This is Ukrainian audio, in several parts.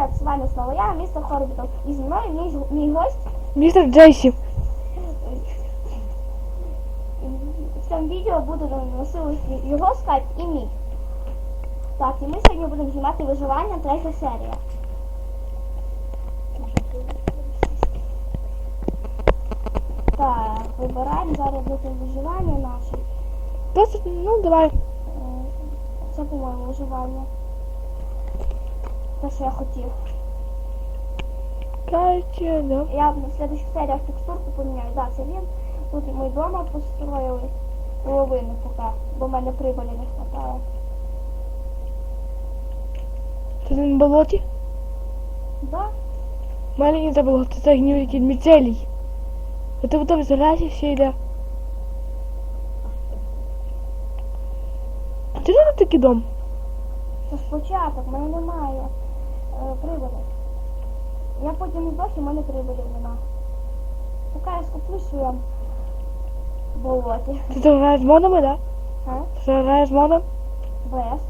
Привет, с вами снова я, мистер Хорбитов. И со мной мій, мій гость. Містер Джейсі. В цьому відео буде носити його скайп і мій. Так, і ми сьогодні будемо знімати виживання, третя серія. Так, вибираємо зараз буде виживання наше. Досить, ну давай. Е, Це, по-моєму, виживання. Те, що я хотів. Короче, да. Я в следующих серіях текстурку поміняю. Да, це він. Тут ми вдома построїли половину поки, бо в мене прибулі не хватає. Ти на болоті? Да? Мене не забуло, це гніві міцелій. А ти потім залазиш все йде. А ти тут такий дом? Це в мене немає е. Я потім здох і в мене прибулі нема. Поки я скуплю в своєму болоті. Ти тут граєш з модами, да? А? Ти тут граєш з модом? Без.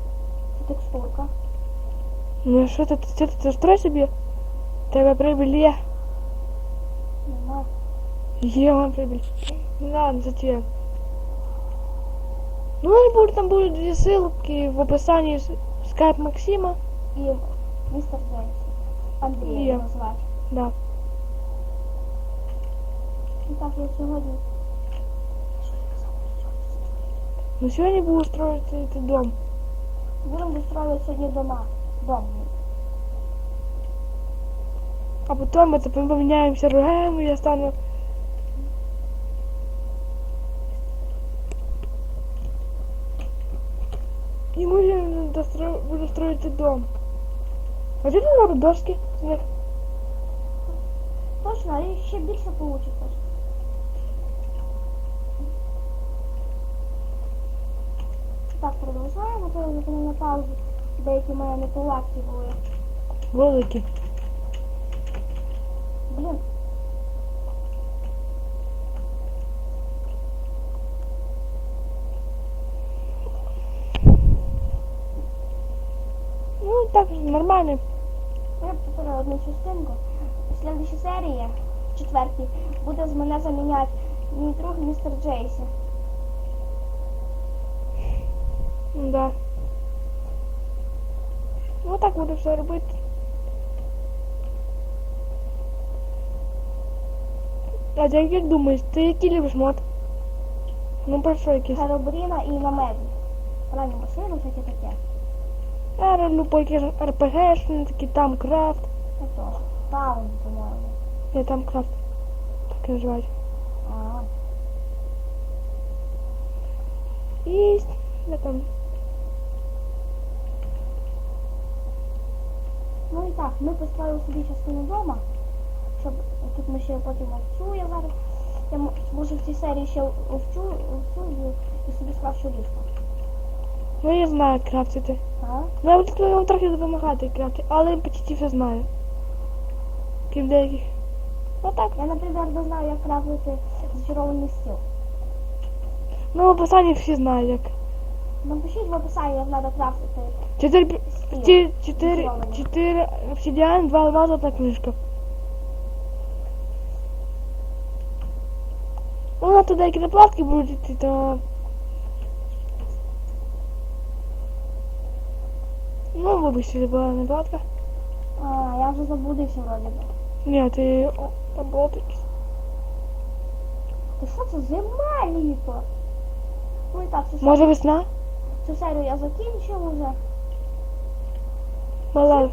Це текстурка. Ну що ти, ти, ти, ти строй собі? Тебе прибіль є. Нема. Є вам прибіль. Не ладно, зачем? Ну, і буде, там будуть дві ссылки в описанні скайп Максима. І містер Джейсі. Андрій його звати. Да. І так я сьогодні. Ну сьогодні буду строїти цей дом. Будемо вистроювати сьогодні дома. Дом. А потім ми це поміняємося рогами, я стану. І ми вже достро... буду строїти дом. А ти не робиш дошки? Точно, і ще більше вийде. Так, продовжуємо, я зупинив на паузу. Деякі мене неполадки були. Великі. Блін. Ну так нормально. Повторю одну частинку. Серії, в четвертій, буде з мене заміняти мій друг містер Джейсі. Да. Ну так буду все робити. А ти як думаєш, ти який любиш мод? Ну про що якийсь? Херобріна і намеді. Ранні машини, всяке таке. Я люблю по РПГшні, такі там крафт. Теж. Таун, по-моєму. Я там крафт. Так і називають. А, І я там. Ну і так, ми построїли собі частину дома, щоб тут ми ще потім овцю я зараз. Я може в цій серії ще овцю, овцю і- собі скрафчу ліжко. Ну я знаю крафтити. А? Ну я буду трохи допомагати крафти, але почти все знаю. Крім деяких. Ну так. Я, наприклад, не знаю, як крафтити зачарований стіл. Ну в описанні всі знають як. Напишіть в описанні, як треба крафтити Чотири, стіл. чотири, Зачарований. чотири обсидіан, два алмаза, одна книжка. Ну, на туди які наплатки будуть йти, то... Ну, вибачте, була наплатка. А, я вже забудився вроді би. Ні, ти... О, там було таке. Ти що це зима літо? Ну і так, цю, Може серію, весна? цю серію я закінчив уже. Мала.